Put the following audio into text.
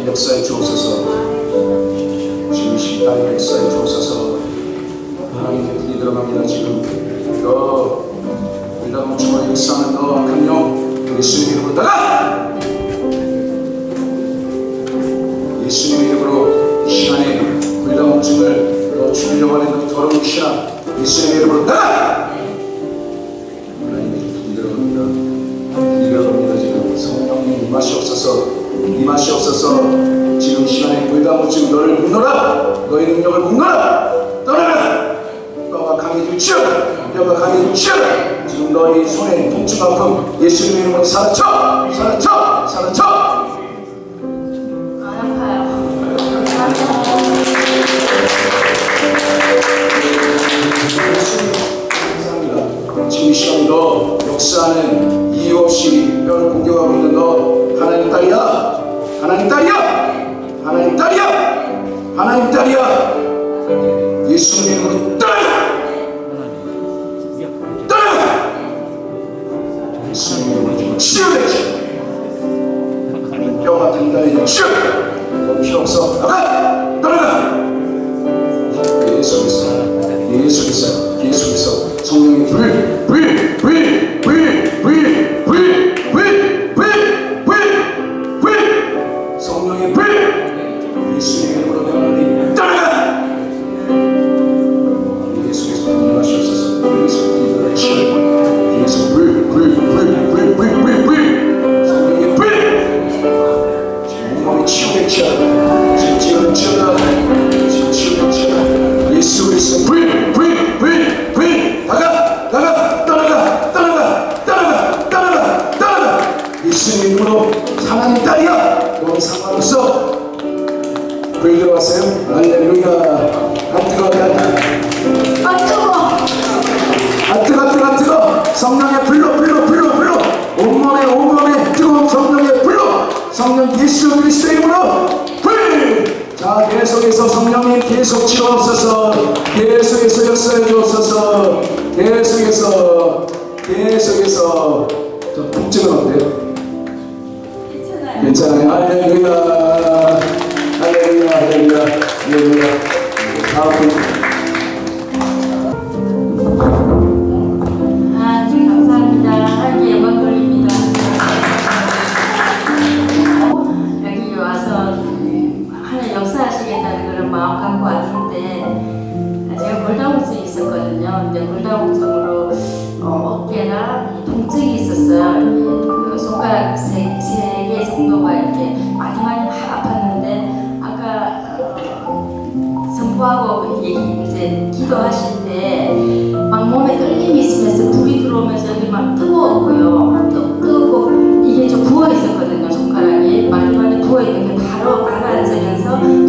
하나님 역사에 주옵소서. 주님 십자가의 역사에 주옵소서. 하나님께 불이 들어갑니다 지금. 더 우리가 멈추고 역사는 더 강령 예수님 이름으로 다가! 예수님 이름으로 이 시간에 우리가 멈춤을 더 죽이려고 하는 그 더러운 시간 예수님 이름으로 다가! 불다 멈춤 너를 묶노라. 너의 능력을 묶노라. 떠나라. 너가 강해질지어 너가 강해질지어 지금 너희 손에 통증 아픔 예수님 이름으로 사라져 사라져 사라져 하나님 딸이야. 예수님 이름으로 떠나가 떠나가 예수님 이름으로 치유되지 뼈 같은 딸이 치유 너 필요 없어? 나가. 떠나가. 예수께서. 예수께서 예수 그리스도 불불불불 나가 나가 떠나가 떠나가 떠나가 떠나가 떠나가 예수님 이름으로 하나님 딸이야 넌 상관없어. 불 들어갔어요. 할렐루야. 안 뜨거워 아 뜨거. 아 뜨거 뜨거 뜨거. 성령의 불로 불로 불로 불로. 온몸에 온몸에 뜨거운 성령의 불로. 성령 예수 그리스도 이름으로 불 자 계속해서 성령님 계속 치러옵소서. 계속해서 역사해 주옵소서. 계속해서 계속해서. 저 통증은 어때요? 괜찮아요. 괜찮아요. 할렐루야. 할렐루야 할렐루야. 할렐루야. 다음 갖고 왔는데 아, 제가 골다공증이 있었거든요. 근데 골다공증으로 어, 어깨나 통증이 있었어요. 그 손가락 세개 정도가 이렇게 많이 많이 아팠는데 아까 어, 선포하고 그 이제 기도하실 때 막 몸에 떨림이 있으면서 불이 들어오면서 여기 막 뜨거웠고요. 뜨, 뜨고 이게 좀 부어 있었거든요. 손가락이 많이 많이 부어 있는 게 바로 가라앉으면서